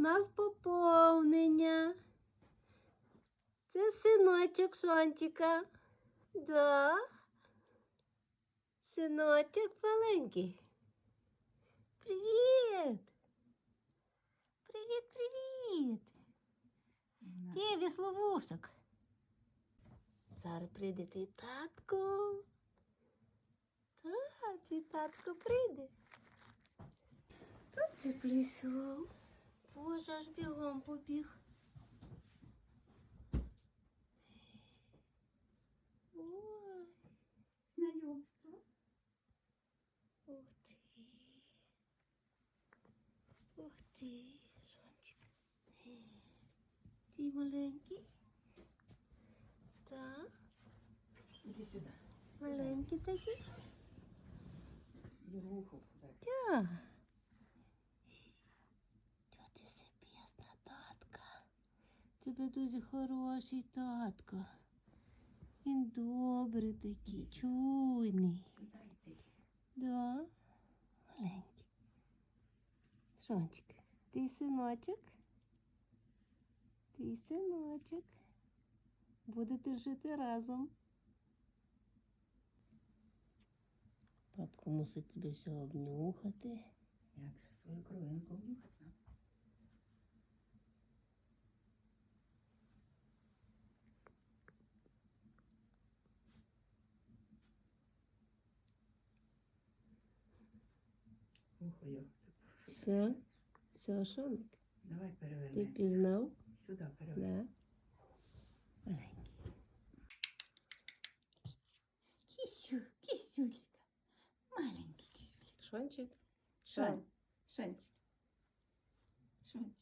нас поповнення. Це синочок Шончика. Да. Синочок маленький. Привіт. Привіт, привіт. Ти вісловусок. Зараз прийде твій татко. Так, твій татко прийде. Тут ти плісував. Боже, аж бігом побіг. Ой, Знайомство. ух ти. Ух ти, Жончик. Ти маленький. Так, Іди сюди. маленький такий. Тебе дуже хороший татко. Він добрий такий, чуйний. Да, маленький. Шончик, ти синочок? Ти синочок. Будете жити разом. Папка мусить тобі все обнюхати. Як же свою кровинку внюхати Його. Все, все, Шоник. Давай Ти переверни. пізнав? Сюди переверни. Да. Маленький. Кісю, кисюлька. Маленький кісюлік. Шончик. Шон. Шончик. Шончик.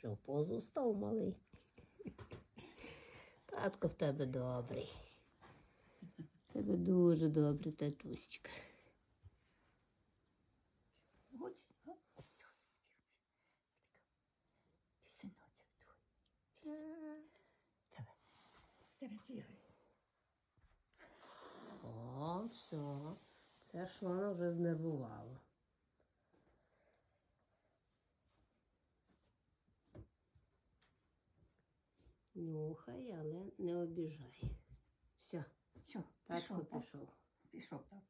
Що, в позу став малий? Татко в тебе добрий. В тебе дуже добрий татуська. От. а? Ти синочок твій. Давай. Давай бігай. О, все. Це ж вона вже знервувала. Нюхай, але не обіжай. Все, Все, пішов. пішов. Пішов, так.